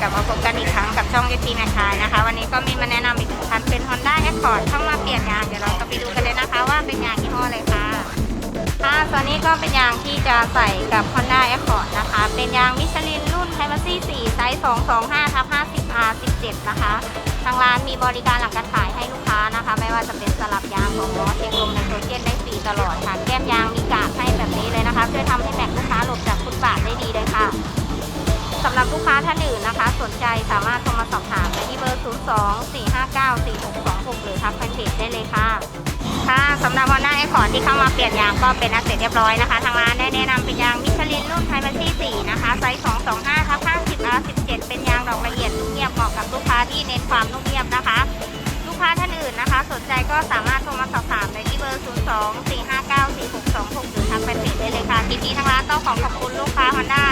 กลับมาพบกันอีกครั้งกับช่องยูทีแมคคายนะคะ วันนี้ก็มีมาแนะนำอีกหนึ่งคันเป็น Honda Accord เข้ามาเปลี่ยนยาง เดี๋ยวเราจะไปดูกันเลยนะคะว่าเป็นยางยี่ห้ออะไรค่ะค่ะตอนนี้ก็เป็นยางที่จะใส่กับ Honda Accord นะคะ เป็นยางมิชลินรุ่นไทมัซี่4ไซส์225ทับ50 R 17 นะคะทางร้านมีบริการหลังการขายให้ลูกค้านะคะ ไม่ว่าจะเป็นสลับยางของล้อเช็คลมไนโตรเจนได้ฟรีตลอดำหรับลูกค้าท่านอื่นนะคะ สนใจสามารถโทรมาสอบถามได้ที่เบอร์ 02 459 4626 หรือทักแฟนเพจได้เลยค่ะ ค่ะสำหรับวันหน้าไอคอนที่เข้ามาเปลี่ยนยางก็เป็นอันเสร็จเรียบร้อยนะคะ ทางร้านได้แนะนำเป็นยางมิชลินรุ่นไทมันที่4นะคะ ไซส์ 225ทับ50 R 17 เป็นยางดอกละเอียดนุ่มเงียบเหมาะกับลูกค้าที่เน้นความนุ่มเงียบนะคะ ลูกค้าท่านอื่นนะคะ สนใจก็สามารถโทรมาสอบถามได้ที่เบอร์ 02 459 4626 หรือทางแฟนเพจได้เลยค่ะทีนี้ทางร้านต้องขอขอบคุณลูกค้า Honda Accord ม